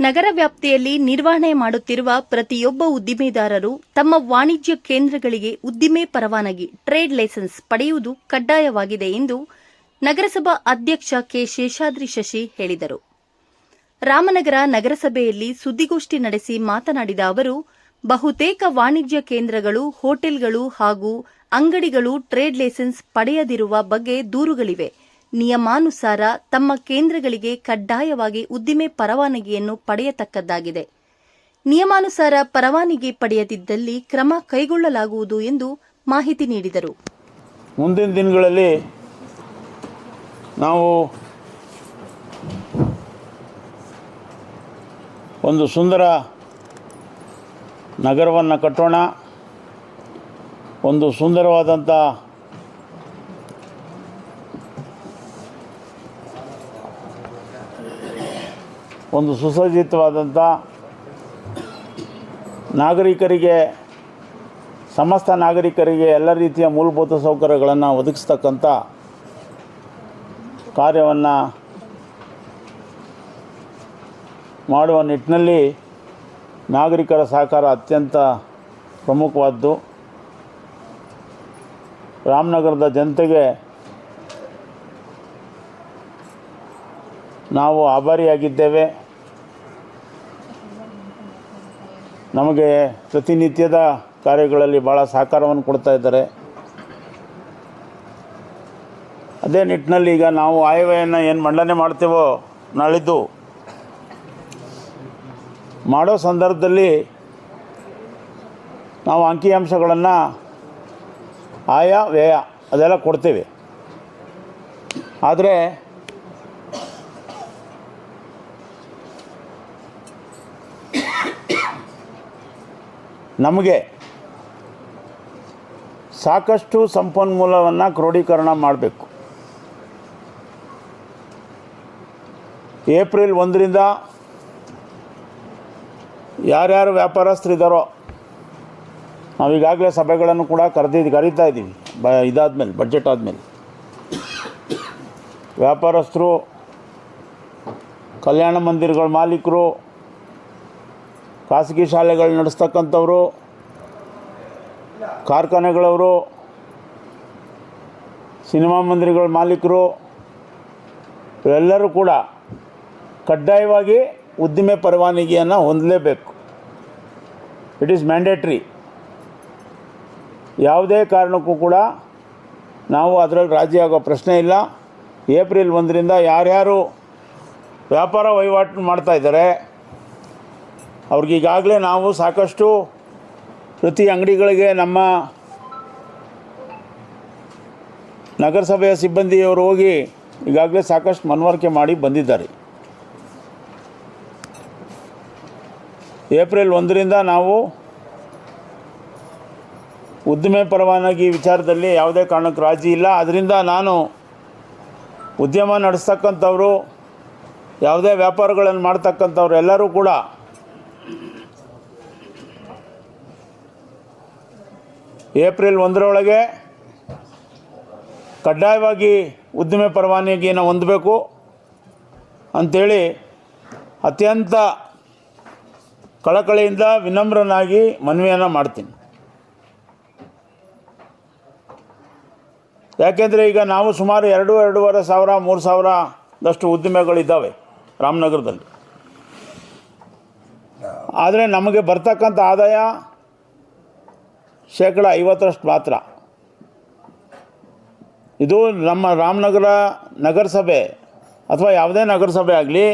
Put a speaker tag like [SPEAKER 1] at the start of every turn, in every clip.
[SPEAKER 1] ನಗರ ವ್ಯಾಪ್ತಿಯಲ್ಲಿ ನಿರ್ವಹಣೆ ಮಾಡುತ್ತಿರುವ ಪ್ರತಿಯೊಬ್ಬ ಉದ್ದಿಮೆದಾರರು ತಮ್ಮ ವಾಣಿಜ್ಯ ಕೇಂದ್ರಗಳಿಗೆ ಉದ್ದಿಮೆ ಪರವಾನಗಿ, ಟ್ರೇಡ್ ಲೈಸೆನ್ಸ್ ಪಡೆಯುವುದು ಕಡ್ಡಾಯವಾಗಿದೆ ಎಂದು ನಗರಸಭಾ ಅಧ್ಯಕ್ಷ ಕೆ. ಶೇಷಾದ್ರಿ ಶಶಿ ಹೇಳಿದರು. ರಾಮನಗರ ನಗರಸಭೆಯಲ್ಲಿ ಸುದ್ದಿಗೋಷ್ಠಿ ನಡೆಸಿ ಮಾತನಾಡಿದ ಅವರು, ಬಹುತೇಕ ವಾಣಿಜ್ಯ ಕೇಂದ್ರಗಳು, ಹೋಟೆಲ್ಗಳು ಹಾಗೂ ಅಂಗಡಿಗಳು ಟ್ರೇಡ್ ಲೈಸೆನ್ಸ್ ಪಡೆಯದಿರುವ ಬಗ್ಗೆ ದೂರುಗಳಿವೆ. ನಿಯಮಾನುಸಾರ ತಮ್ಮ ಕೇಂದ್ರಗಳಿಗೆ ಕಡ್ಡಾಯವಾಗಿ ಉದ್ದಿಮೆ ಪರವಾನಗಿಯನ್ನು ಪಡೆಯತಕ್ಕದ್ದಾಗಿದೆ. ನಿಯಮಾನುಸಾರ ಪರವಾನಗಿ ಪಡೆಯದಿದ್ದಲ್ಲಿ ಕ್ರಮ ಕೈಗೊಳ್ಳಲಾಗುವುದು ಎಂದು ಮಾಹಿತಿ ನೀಡಿದರು.
[SPEAKER 2] ಮುಂದಿನ ದಿನಗಳಲ್ಲಿ ನಾವು ಒಂದು ಸುಂದರ ನಗರವನ್ನು ಕಟ್ಟೋಣ. ಒಂದು ಸುಂದರವಾದಂಥ ಒಂದು ಸುಸಜ್ಜಿತವಾದಂಥ ನಾಗರಿಕರಿಗೆ, ಸಮಸ್ತ ನಾಗರಿಕರಿಗೆ ಎಲ್ಲ ರೀತಿಯ ಮೂಲಭೂತ ಸೌಕರ್ಯಗಳನ್ನು ಒದಗಿಸ್ತಕ್ಕಂಥ ಕಾರ್ಯವನ್ನು ಮಾಡುವ ನಿಟ್ಟಿನಲ್ಲಿ ನಾಗರಿಕರ ಸಹಕಾರ ಅತ್ಯಂತ ಪ್ರಮುಖವಾದ್ದು. ರಾಮನಗರದ ಜನತೆಗೆ ನಾವು ಆಭಾರಿಯಾಗಿದ್ದೇವೆ. ನಮಗೆ ಪ್ರತಿನಿತ್ಯದ ಕಾರ್ಯಗಳಲ್ಲಿ ಭಾಳ ಸಹಕಾರವನ್ನು ಕೊಡ್ತಾ ಇದ್ದಾರೆ. ಅದೇ ನಿಟ್ಟಿನಲ್ಲಿ ಈಗ ನಾವು ಆಯವ್ಯಯನ್ನು ಏನು ಮಂಡನೆ ಮಾಡ್ತೀವೋ ನಾಳಿದ್ದು, ಮಾಡೋ ಸಂದರ್ಭದಲ್ಲಿ ನಾವು ಅಂಕಿಅಂಶಗಳನ್ನು ಆಯಾ ವ್ಯಯ ಅದೆಲ್ಲ ಕೊಡ್ತೇವೆ. ಆದರೆ ನಮಗೆ ಸಾಕಷ್ಟು ಸಂಪನ್ಮೂಲವನ್ನು ಕ್ರೋಢೀಕರಣ ಮಾಡಬೇಕು. ಏಪ್ರಿಲ್ ಒಂದರಿಂದ ಯಾರ್ಯಾರು ವ್ಯಾಪಾರಸ್ಥರಿದ್ದಾರೋ ನಾವು ಈಗಾಗಲೇ ಸಭೆಗಳನ್ನು ಕೂಡ ಕರೆದಿದ್ದು ಕರೀತಾ ಇದ್ದೀವಿ. ಬ, ಇದಾದಮೇಲೆ ಬಜೆಟ್ ಆದಮೇಲೆ. ವ್ಯಾಪಾರಸ್ಥರು, ಕಲ್ಯಾಣ ಮಂದಿರಗಳ ಮಾಲೀಕರು ಖಾಸಗಿ ಶಾಲೆಗಳು ನಡೆಸ್ತಕ್ಕಂಥವರು, ಕಾರ್ಖಾನೆಗಳವರು, ಸಿನಿಮಾ ಮಂದಿರಗಳ ಮಾಲೀಕರು, ಇವೆಲ್ಲರೂ ಕೂಡ ಕಡ್ಡಾಯವಾಗಿ ಉದ್ದಿಮೆ ಪರವಾನಗಿಯನ್ನು ಹೊಂದಲೇಬೇಕು. ಇಟ್ ಈಸ್ ಮ್ಯಾಂಡೇಟ್ರಿ ಯಾವುದೇ ಕಾರಣಕ್ಕೂ ಕೂಡ ನಾವು ಅದರಲ್ಲಿ ರಾಜಿ ಆಗೋ ಪ್ರಶ್ನೆ ಇಲ್ಲ. ಏಪ್ರಿಲ್ ಒಂದರಿಂದ ಯಾರ್ಯಾರು ವ್ಯಾಪಾರ ವಹಿವಾಟು ಮಾಡ್ತಾ ಇದ್ದಾರೆ ಅವ್ರಿಗೀಗಾಗಲೇ ನಾವು ಸಾಕಷ್ಟು ಪ್ರತಿ ಅಂಗಡಿಗಳಿಗೆ ನಮ್ಮ ನಗರಸಭೆಯ ಸಿಬ್ಬಂದಿಯವರು ಹೋಗಿ ಈಗಾಗಲೇ ಸಾಕಷ್ಟು ಮನವರಿಕೆ ಮಾಡಿ ಬಂದಿದ್ದಾರೆ. ಏಪ್ರಿಲ್ ಒಂದರಿಂದ ನಾವು ಉದ್ದಿಮೆ ಪರವಾನಗಿ ವಿಚಾರದಲ್ಲಿ ಯಾವುದೇ ಕಾರಣಕ್ಕೆ ರಾಜಿ ಇಲ್ಲ. ಅದರಿಂದ ನಾನು ಉದ್ಯಮ ನಡೆಸ್ತಕ್ಕಂಥವ್ರು, ಯಾವುದೇ ವ್ಯಾಪಾರಗಳನ್ನು ಮಾಡ್ತಕ್ಕಂಥವ್ರು ಎಲ್ಲರೂ ಕೂಡ ಏಪ್ರಿಲ್ ಒಂದರೊಳಗೆ ಕಡ್ಡಾಯವಾಗಿ ಉದ್ದಿಮೆ ಪರವಾನಗಿಯನ್ನು ಹೊಂದಬೇಕು ಅಂಥೇಳಿ ಅತ್ಯಂತ ಕಳಕಳಿಯಿಂದ ವಿನಮ್ರನಾಗಿ ಮನವಿಯನ್ನು ಮಾಡ್ತೀನಿ. ಯಾಕೆಂದರೆ ಈಗ ನಾವು ಸುಮಾರು ಎರಡು, ಎರಡೂವರೆ ಸಾವಿರ, ಮೂರು ಸಾವಿರದಷ್ಟು ಉದ್ದಿಮೆಗಳಿದ್ದಾವೆ ರಾಮನಗರದಲ್ಲಿ. ಆದರೆ ನಮಗೆ ಬರ್ತಕ್ಕಂಥ ಆದಾಯ ಶೇಕಡ ಐವತ್ತರಷ್ಟು ಮಾತ್ರ. ಇದು ನಮ್ಮ ರಾಮನಗರ ನಗರಸಭೆ ಅಥವಾ ಯಾವುದೇ ನಗರಸಭೆ ಆಗಲಿ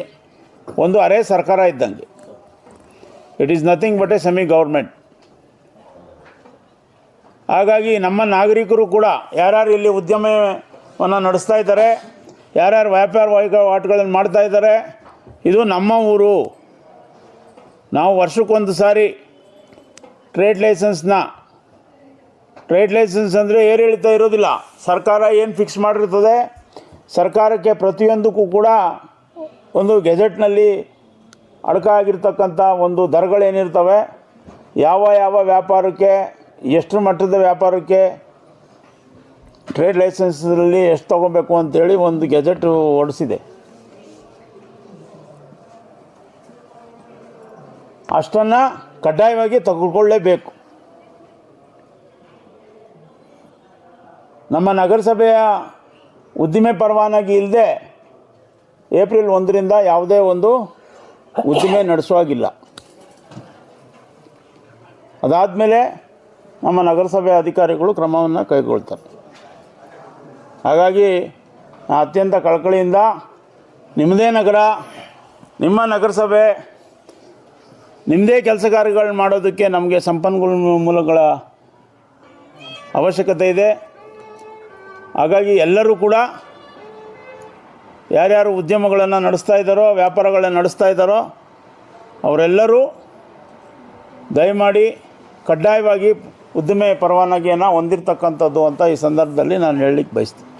[SPEAKER 2] ಒಂದು ಅರೆ ಸರ್ಕಾರ ಇದ್ದಂಗೆ. It is nothing but a semi government ಹಾಗಾಗಿ ನಮ್ಮ ನಾಗರಿಕರು ಕೂಡ ಯಾರ್ಯಾರು ಇಲ್ಲಿ ಉದ್ಯಮವನ್ನು ನಡೆಸ್ತಾ ಇದ್ದಾರೆ, ಯಾರ್ಯಾರು ವ್ಯಾಪಾರ ವಹಿವಾಟುಗಳನ್ನು ಮಾಡ್ತಾ ಇದ್ದಾರೆ, ಇದು ನಮ್ಮ ಊರು. ನಾವು ವರ್ಷಕ್ಕೊಂದು ಸಾರಿ ಟ್ರೇಡ್ ಲೈಸೆನ್ಸ್ನ ಟ್ರೇಡ್ ಲೈಸೆನ್ಸ್ ಅಂದರೆ ಏರಿಳಿತ ಇರೋದಿಲ್ಲ. ಸರ್ಕಾರ ಏನು ಫಿಕ್ಸ್ ಮಾಡಿರ್ತದೆ? ಸರ್ಕಾರಕ್ಕೆ ಪ್ರತಿಯೊಂದಕ್ಕೂ ಕೂಡ ಒಂದು ಗೆಜೆಟ್ನಲ್ಲಿ ಅಡಕಾಗಿರ್ತಕ್ಕಂಥ ಒಂದು ದರಗಳೇನಿರ್ತವೆ ಯಾವ ಯಾವ ವ್ಯಾಪಾರಕ್ಕೆ, ಎಷ್ಟು ಮಟ್ಟದ ವ್ಯಾಪಾರಕ್ಕೆ ಟ್ರೇಡ್ ಲೈಸೆನ್ಸಲ್ಲಿ ಎಷ್ಟು ತೊಗೋಬೇಕು ಅಂತೇಳಿ ಒಂದು ಗೆಜೆಟ್ ಹೊಡಿಸಿದೆ. ಅಷ್ಟನ್ನು ಕಡ್ಡಾಯವಾಗಿ ತೆಗೆದುಕೊಳ್ಳೇಬೇಕು. ನಮ್ಮ ನಗರಸಭೆಯ ಉದ್ದಿಮೆ ಪರವಾನಗಿ ಇಲ್ಲದೆ ಏಪ್ರಿಲ್ ಒಂದರಿಂದ ಯಾವುದೇ ಒಂದು ಉದ್ದಿಮೆ ನಡೆಸುವಾಗಿಲ್ಲ ಅದಾದಮೇಲೆ ನಮ್ಮ ನಗರಸಭೆ ಅಧಿಕಾರಿಗಳು ಕ್ರಮವನ್ನು ಕೈಗೊಳ್ತಾರೆ. ಹಾಗಾಗಿ ಅತ್ಯಂತ ಕಳಕಳಿಯಿಂದ ನಿಮ್ಮದೇ ನಗರ, ನಿಮ್ಮ ನಗರಸಭೆ ನಿಮ್ಮದೇ ಕೆಲಸ ಮಾಡೋದಕ್ಕೆ ನಮಗೆ ಸಂಪನ್ಮೂಲಗಳ ಮೂಲಗಳ ಅವಶ್ಯಕತೆ ಇದೆ. ಹಾಗಾಗಿ ಎಲ್ಲರೂ ಕೂಡ ಯಾರ್ಯಾರು ಉದ್ಯಮಗಳನ್ನು ನಡೆಸ್ತಾ ಇದ್ದಾರೋ, ವ್ಯಾಪಾರಗಳನ್ನು ನಡೆಸ್ತಾ ಇದ್ದಾರೋ, ಅವರೆಲ್ಲರೂ ದಯಮಾಡಿ ಕಡ್ಡಾಯವಾಗಿ ಉದ್ದಿಮೆ ಪರವಾನಗಿಯನ್ನು ಹೊಂದಿರತಕ್ಕಂಥದ್ದು ಅಂತ ಈ ಸಂದರ್ಭದಲ್ಲಿ ನಾನು ಹೇಳಲಿಕ್ಕೆ ಬಯಸ್ತೀನಿ.